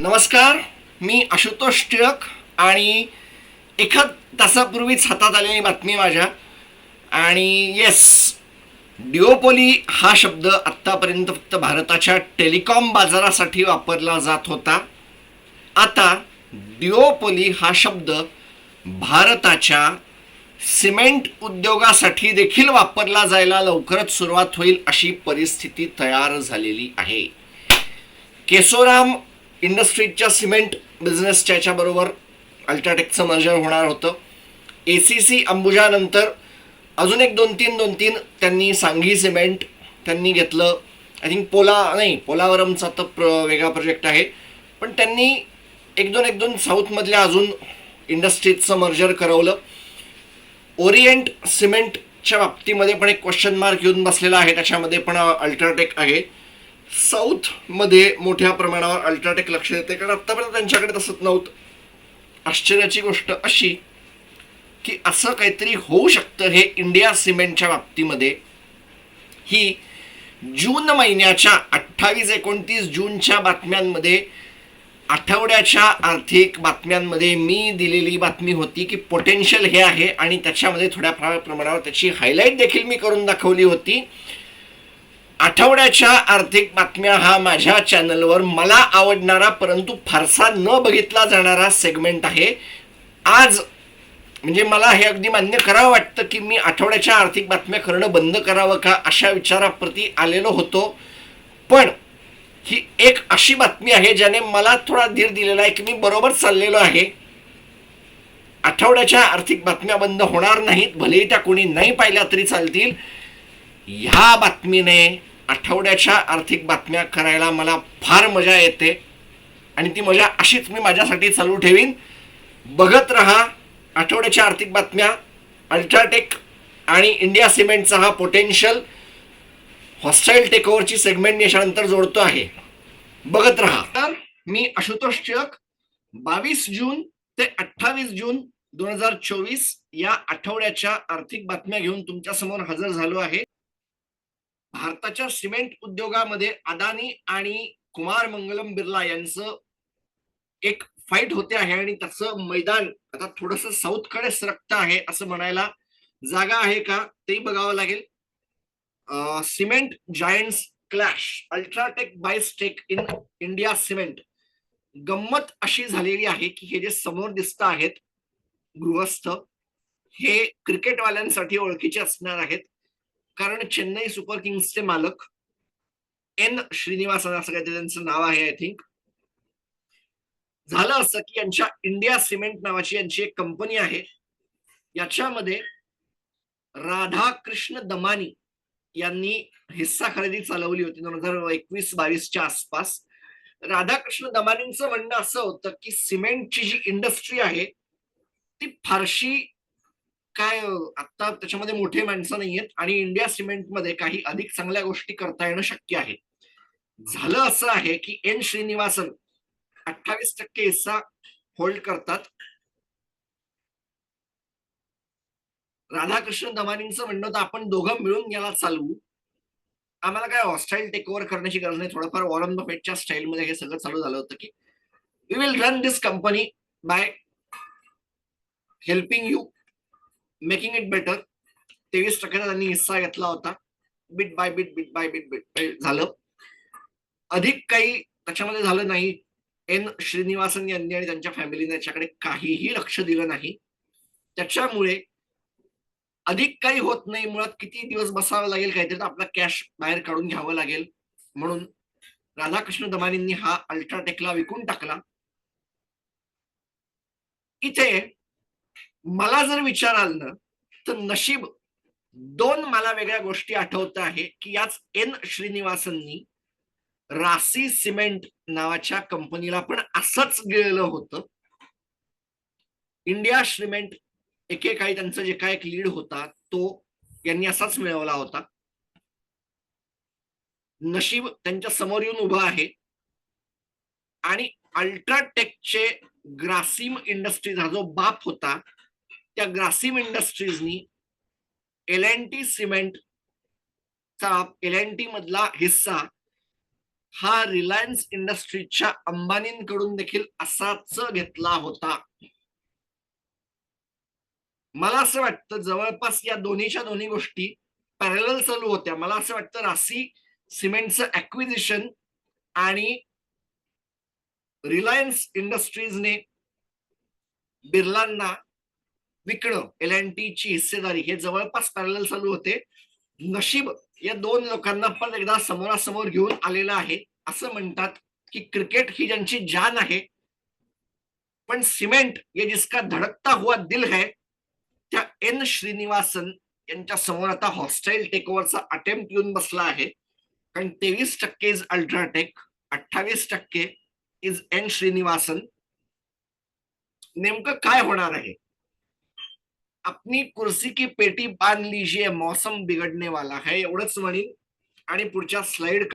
नमस्कार मी आशुतोष टिळक आणि एखाद तासापूर्वीच हातात आलेली बातमी माझ्या. आणि येस डिओपोली हा शब्द आत्तापर्यंत फक्त भारताच्या टेलिकॉम बाजारासाठी वापरला जात होता. आता डिओपोली हा शब्द भारताच्या सिमेंट उद्योगासाठी देखील वापरला जायला लवकरच सुरुवात होईल अशी परिस्थिती तयार झालेली आहे. केसोराम इंडस्ट्रीजच्या सिमेंट बिझनेसच्या याच्याबरोबर अल्ट्राटेकचं मर्जर होणार होतं. ए सी सी अंबुजानंतर अजून एक दोन तीन दोन तीन त्यांनी सांगी सिमेंट त्यांनी घेतलं. आय थिंक पोला नाही पोलावरमचा तर प्र वेगळा प्रोजेक्ट आहे. पण त्यांनी एक दोन एक दोन साऊथमधल्या अजून इंडस्ट्रीजचं मर्जर करवलं. ओरिएंट सिमेंटच्या बाबतीमध्ये पण एक क्वेश्चन मार्क येऊन बसलेला आहे. त्याच्यामध्ये पण अल्ट्राटेक आहे. साऊथमध्ये मोठ्या प्रमाणावर अल्ट्राटेक लक्ष देते कारण आत्तापर्यंत त्यांच्याकडे तसंच नव्हतं. आश्चर्याची गोष्ट अशी की असं काहीतरी होऊ शकतं हे इंडिया सिमेंटच्या बाबतीमध्ये. ही जून महिन्याच्या अठ्ठावीस एकोणतीस जूनच्या बातम्यांमध्ये आठवड्याच्या आर्थिक बातम्यांमध्ये मी दिलेली बातमी होती की पोटेन्शियल हे आहे आणि त्याच्यामध्ये थोड्या फार प्रमाणावर त्याची हायलाईट देखील मी करून दाखवली होती. आठवड्याच्या आर्थिक बातम्या हा माझ्या चॅनलवर मला आवडणारा परंतु फारसा न बघितला जाणारा सेगमेंट आहे. आज म्हणजे मला हे अगदी मान्य करावं वाटतं की मी आठवड्याच्या आर्थिक बातम्या करणं बंद करावं का अशा विचाराप्रती आलेलो होतो. पण ही एक अशी बातमी आहे ज्याने मला थोडा धीर दिलेला आहे की मी बरोबर चाललेलो आहे. आठवड्याच्या आर्थिक बातम्या बंद होणार नाहीत भलेही त्या कोणी नाही पाहिल्या तरी चालतील. ह्या बातमीने आठवड्याच्या आर्थिक बातम्या करायला मला फार मजा येते. आणि ती मजा अशीच मी माझ्यासाठी चालू ठेवीन. बघत रहा आठवड्याच्या आर्थिक बातम्या अल्ट्राटेक आणि इंडिया सिमेंटचा हा पोटेन्शियल हॉस्टाईल टेकओव्हरची सेगमेंट याच्यानंतर जोडतो आहे. बघत रहा. तर मी आशुतोष टिळक बावीस जून ते अठ्ठावीस जून दोन हजार चोवीस या आठवड्याच्या आर्थिक बातम्या घेऊन तुमच्यासमोर हजर झालो आहे. भारताच्या सिमेंट उद्योगामध्ये अदानी आणि कुमार मंगलम बिर्ला यांचं एक फाईट होते आहे आणि त्याचं मैदान आता थोडस साऊथकडे सरकत आहे असं म्हणायला जागा आहे का तेही बघावं लागेल. Cement giants clash UltraTech buy stake in India cement गंमत अशी झालेली आहे की हे जे समोर दिसत आहेत गृहस्थ हे क्रिकेटवाल्यांसाठी ओळखीचे असणार आहेत. कारण चेन्नई सुपर किंग्सचे मालक एन श्रीनिवासन असं काहीतरी त्यांचं नाव आहे आय थिंक झालं असं की यांच्या इंडिया सिमेंट नावाची यांची एक कंपनी आहे. याच्यामध्ये राधाकृष्ण दमानी यांनी हिस्सा खरेदी चालवली होती दोन हजार एकवीस बावीसच्या आसपास. राधाकृष्ण दमानींचं म्हणणं असं होतं की सिमेंटची जी इंडस्ट्री आहे ती फारशी काय आता त्याच्यामध्ये मोठे माणसं नाहीयेत आणि इंडिया सिमेंटमध्ये काही अधिक चांगल्या गोष्टी करता येणं शक्य आहे. झालं असं आहे की एन श्रीनिवासन अठ्ठावीस टक्के हिस्सा होल्ड करतात. राधाकृष्ण दमानींचं म्हणणं होतं आपण दोघं मिळून याला चालवू. आम्हाला काय हॉस्टाईल टेक ओव्हर करण्याची गरज नाही. थोडंफार वॉरन बफेटच्या स्टाईलमध्ये हे सगळं चालू झालं होतं की we will run this company by helping you making it better तेवीस टक्क्याचा त्यांनी हिस्सा घेतला होता. Bit by bit bit by bit bit झालं. अधिक काही त्याच्यामध्ये झालं नाही. एन. श्रीनिवासन यांनी आणि त्यांच्या फॅमिलीने याच्याकडे काहीही लक्ष दिलं नाही. त्याच्यामुळे अधिक काही होत नाही. मुळात किती दिवस बसावं लागेल काहीतरी तर आपला कॅश बाहेर काढून घ्यावं लागेल. म्हणून राधाकृष्ण दमानींनी हा अल्ट्राटेकला विकून टाकला. इथे मला जर विचाराल ना तर नशीब दोन मला वेगळ्या गोष्टी आठवत आहे की याच एन श्रीनिवासननी रासी सिमेंट नावाच्या कंपनीला पण असंच गेलेलं होतं. इंडिया सिमेंट एकेकाळी त्यांचं जे काय एक लीड होता तो यांनी असाच मिळवला होता. नशीब त्यांच्यासमोर येऊन उभं आहे. आणि अल्ट्राटेकचे ग्रासिम इंडस्ट्रीज हा जो बाप होता त्या ग्रासिम इंडस्ट्रीजनी एल अँड टी सिमेंट चा एल अँड टी मधला हिस्सा हा रिलायन्स इंडस्ट्रीजच्या अंबानींकडून देखील असाच घेतला होता. मला असं वाटतं जवळपास या दोन्हीच्या दोन्ही गोष्टी पॅरल चालू होत्या. मला असं वाटतं रासी सिमेंटचं ऍक्विजिशन आणि रिलायन्स इंडस्ट्रीजने बिर्लांना विकणं एल अँड ची हिस्सेदारी हे जवळपास पॅरल चालू होते. नशीब या दोन लोकांना पण एकदा समोरासमोर घेऊन आलेलं आहे. असं म्हणतात की क्रिकेट ही ज्यांची जान आहे पण सिमेंट ये जिसका धडकता हुआ दिल है त्या एन श्रीनिवासन यांच्या समोर आता हॉस्टाईल टेक ओव्हरचा अटेम्प्ट येऊन बसला आहे. कारण तेवीस टक्के इज अल्ट्राटेक अठ्ठावीस टक्के इज एन श्रीनिवासन. नेमकं काय होणार आहे? अपनी कुर्सी की पेटी बांध लीजिए मौसम बिघडने वाला है एवढंच म्हणीन. आणि पुढच्या स्लाइड